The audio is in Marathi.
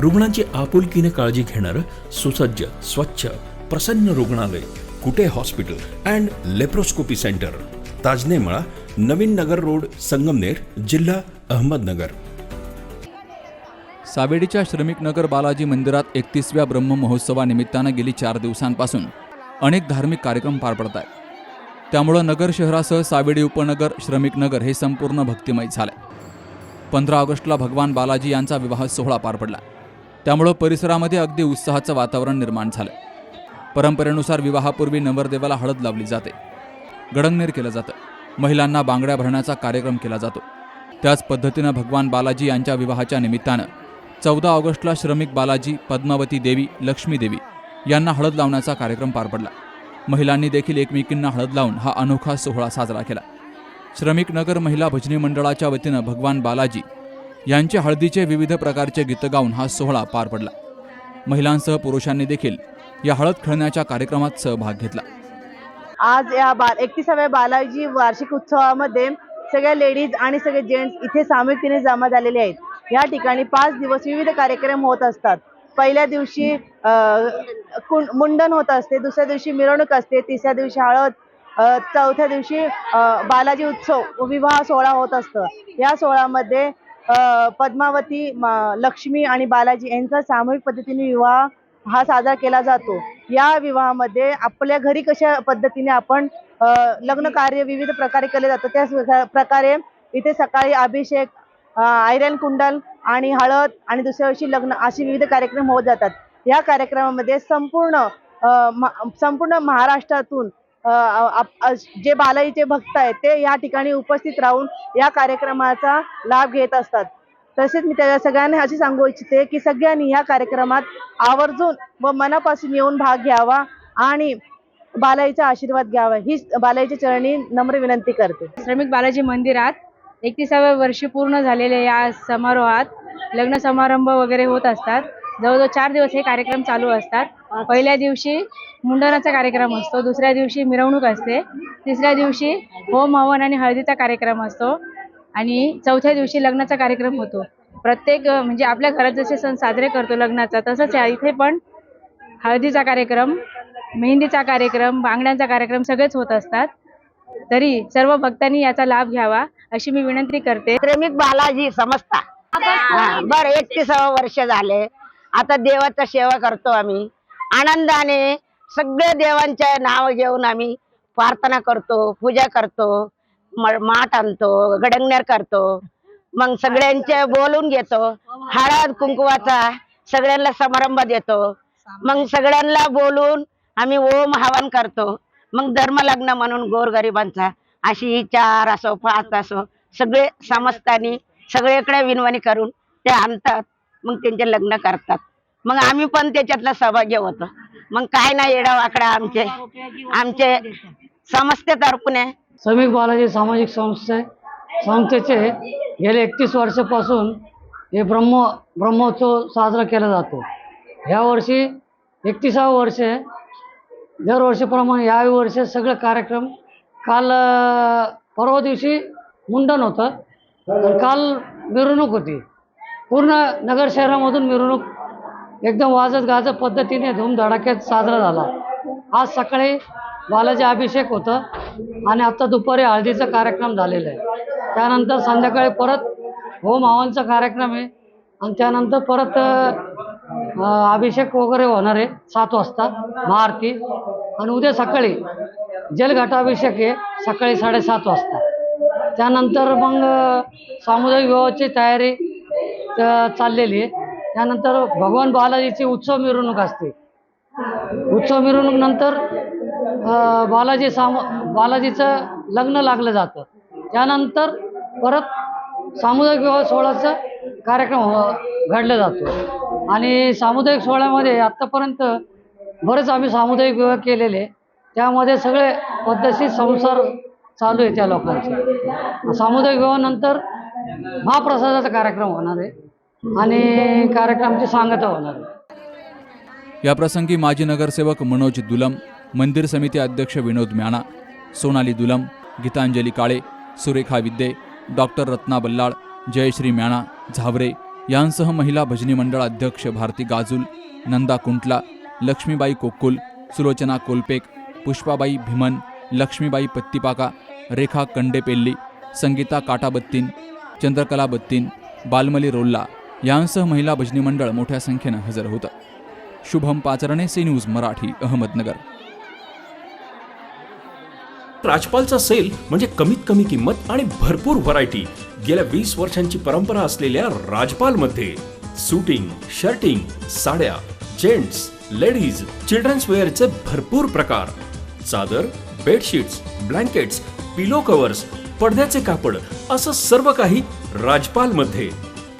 रुग्णांची आपुलकीने काळजी घेणारं सुसज्ज स्वच्छ प्रसन्न रुग्णालय Kute hospital and laparoscopy centre. Tajnemala Navin Nagar road Sangamner जिल्हा अहमदनगर. सावेडीच्या श्रमिक नगर बालाजी मंदिरात एकतीसव्या ब्रह्ममहोत्सवानिमित्तानं गेली चार दिवसांपासून अनेक धार्मिक कार्यक्रम पार पडत आहेत त्यामुळं नगर शहरासह सावेडी उपनगर श्रमिक नगर हे संपूर्ण भक्तिमय झाले पंधरा ऑगस्टला भगवान बालाजी यांचा विवाह सोहळा पार पडला. त्यामुळं परिसरामध्ये अगदी उत्साहाचं वातावरण निर्माण झालं. परंपरेनुसार विवाहापूर्वी नवरदेवाला हळद लावली जाते. गडंगनेर केलं जातं. महिलांना बांगड्या भरण्याचा कार्यक्रम केला जातो. त्याच पद्धतीनं भगवान बालाजी यांच्या विवाहाच्या निमित्तानं चौदा ऑगस्टला श्रमिक बालाजी पद्मावती देवी लक्ष्मी देवी यांना हळद लावण्याचा कार्यक्रम पार पडला. महिलांनी देखील एकमेकींना हळद लावून हा अनोखा सोहळा साजरा केला. श्रमिक नगर महिला भजनी मंडळाच्या वतीनं भगवान बालाजी यांचे हळदीचे विविध प्रकारचे गीतं गाऊन हा सोहळा पार पडला. महिलांसह पुरुषांनी देखील या हळद खेळण्याच्या कार्यक्रमात सहभाग घेतला. आज या बा एकतीसाव्या बालाजी वार्षिक उत्सवामध्ये सगळ्या लेडीज आणि सगळे जेंट्स इथे सामूहिकतेने जमा झालेले आहेत. या ठिकाणी पाच दिवस विविध कार्यक्रम होत असतात. पहिल्या दिवशी मुंडन होत असते दुसऱ्या दिवशी मिरवणूक असते तिसऱ्या दिवशी हळद चौथ्या दिवशी बालाजी उत्सव विवाह सोहळा होत असतो. या सोहळ्यामध्ये पद्मावती लक्ष्मी आणि बालाजी यांचा सामूहिक पद्धतीने विवाह हा साजरा केला जातो. या विवाहामध्ये आपल्या घरी कशा पद्धतीने आपण लग्न कार्य विविध प्रकारे केले जातं त्याच प्रकारे इथे सकाळी अभिषेक आयरन कुंडल आणि हळद आणि दुसऱ्या दिवशी लग्न असे विविध कार्यक्रम होत जातात. या कार्यक्रमामध्ये संपूर्ण संपूर्ण महाराष्ट्रातून जे बालाईचे भक्त आहेत ते या ठिकाणी उपस्थित राहून या कार्यक्रमाचा लाभ घेत असतात. तसेच मी त्या सगळ्यांना असे सांगू इच्छिते की सगळ्यांनी या कार्यक्रमात आवर्जून व मनापासून येऊन भाग घ्यावा आणि बालाईचा आशीर्वाद घ्यावा. ही बालाईच्या चरणी नम्र विनंती करते. श्रमिक बालाजी मंदिरात एकतीसाव्या वर्षी पूर्ण झालेल्या या समारोहात लग्न समारंभ वगैरे होत असतात. जवळजवळ चार दिवस हे कार्यक्रम चालू असतात. पहिल्या दिवशी मुंडनाचा कार्यक्रम असतो. दुसऱ्या दिवशी मिरवणूक असते. तिसऱ्या दिवशी होम हवन आणि हळदीचा कार्यक्रम असतो. आणि चौथ्या दिवशी लग्नाचा कार्यक्रम होतो. प्रत्येक म्हणजे आपल्या घरात जसे सण साजरे करतो लग्नाचा तसंच इथे पण हळदीचा कार्यक्रम मेहंदीचा कार्यक्रम बांगड्यांचा कार्यक्रम सगळेच होत असतात. तरी सर्व भक्तांनी याचा लाभ घ्यावा अशी मी विनंती करते. प्रेमिक बालाजी समजता. हा, बर एकतीसावं वर्ष झाले. आता देवाचा सेवा करतो आम्ही. आनंदाने सगळ्या देवांच्या नाव घेऊन आम्ही प्रार्थना करतो पूजा करतो माठ आणतो गडंगनेर करतो मग सगळ्यांचे बोलून घेतो हळद कुंकुवाचा सगळ्यांना समारंभ देतो मग सगळ्यांना बोलून आम्ही ओम हवन करतो मग धर्म लग्न म्हणून गोरगरिबांचा अशी चार असो पाच असो सगळे समजतानी सगळीकडे विनवणी करून ते आणतात मग त्यांचे लग्न करतात. मग आम्ही पण त्याच्यातला सहभागी होतो. मग काय नाही येडा वाकडा आमचे. आमचे समजते तर्फे श्रमिक बालाजी सामाजिक संस्थे. संस्थेचे गेले एकतीस वर्षापासून हे ब्रह्म ब्रह्मोत्सव साजरा केला जातो. ह्या वर्षी एकतीसावं वर्ष आहे. दरवर्षीप्रमाणे याही वर्षी सगळे कार्यक्रम काल परवा दिवशी मुंडन होतं. काल मिरवणूक होती. पूर्ण नगर शहरामधून मिरवणूक एकदम वाजत गाजत पद्धतीने धूमधडाक्यात साजरा झाला. आज सकाळी बालाजी अभिषेक होतं आणि आता दुपारी हळदीचा कार्यक्रम झालेला आहे. त्यानंतर संध्याकाळी परत होम हवनचा कार्यक्रम आहे आणि त्यानंतर परत अभिषेक वगैरे होणार आहे सात वाजता महाआरती. आणि उद्या सकाळी जलघटाभिषेक आहे सकाळी साडेसात वाजता. त्यानंतर मग सामुदायिक विवाहाची तयारी चाललेली आहे. त्यानंतर भगवान बालाजीची उत्सव मिरवणूक असते. उत्सव मिरवणूक नंतर बालाजी साम बालाजीचं लग्न लागलं जातं. त्यानंतर परत सामुदायिक विवाह सोहळ्याचा कार्यक्रम घडलं घडला जातो. आणि सामुदायिक सोहळ्यामध्ये आत्तापर्यंत बरेच आम्ही सामुदायिक विवाह केलेले. त्यामध्ये सगळे पद्धतशीर संसार चालू आहे त्या लोकांचे. सामुदायिक विवाहानंतर महाप्रसादाचा कार्यक्रम होणार आहे. आणि कार्यक्रमची सांगता होणार. याप्रसंगी माजी नगरसेवक मनोज दुलम मंदिर समिती अध्यक्ष विनोद म्याणा सोनाली दुलम गीतांजली काळे सुरेखा विद्ये डॉक्टर रत्ना बल्लाळ जयश्री म्याणा झावरे यांसह महिला भजनी मंडळ अध्यक्ष भारती गाजूल नंदा कुंटला लक्ष्मीबाई कोक्कुल सुलोचना कोलपेक पुष्पाबाई भीमन लक्ष्मीबाई पत्तीपाका रेखा कंडेपेल्ली संगीता काटाबत्तीन चंद्रकला बत्तीन बालमली रोल्ला यांसह महिला भजनी मंडळ मोठ्या संख्येनं हजर होतं. Shubham Pacharne C news Marathi Ahmednagar. राजपालचा sale म्हणजे कमीत कमी किंमत आणि भरपूर व्हरायटी गेल्या वीस वर्षांची परंपरा असलेल्या राजपालमध्ये सुटिंग शर्टिंग साड्या जेंट्स लेडीज चिल्ड्रन्स वेअरचे भरपूर प्रकार. चादर बेडशीट्स ब्लँकेट्स पिलो कव्हर्स पडद्याचे कापड असं सर्व काही राजपालमध्ये.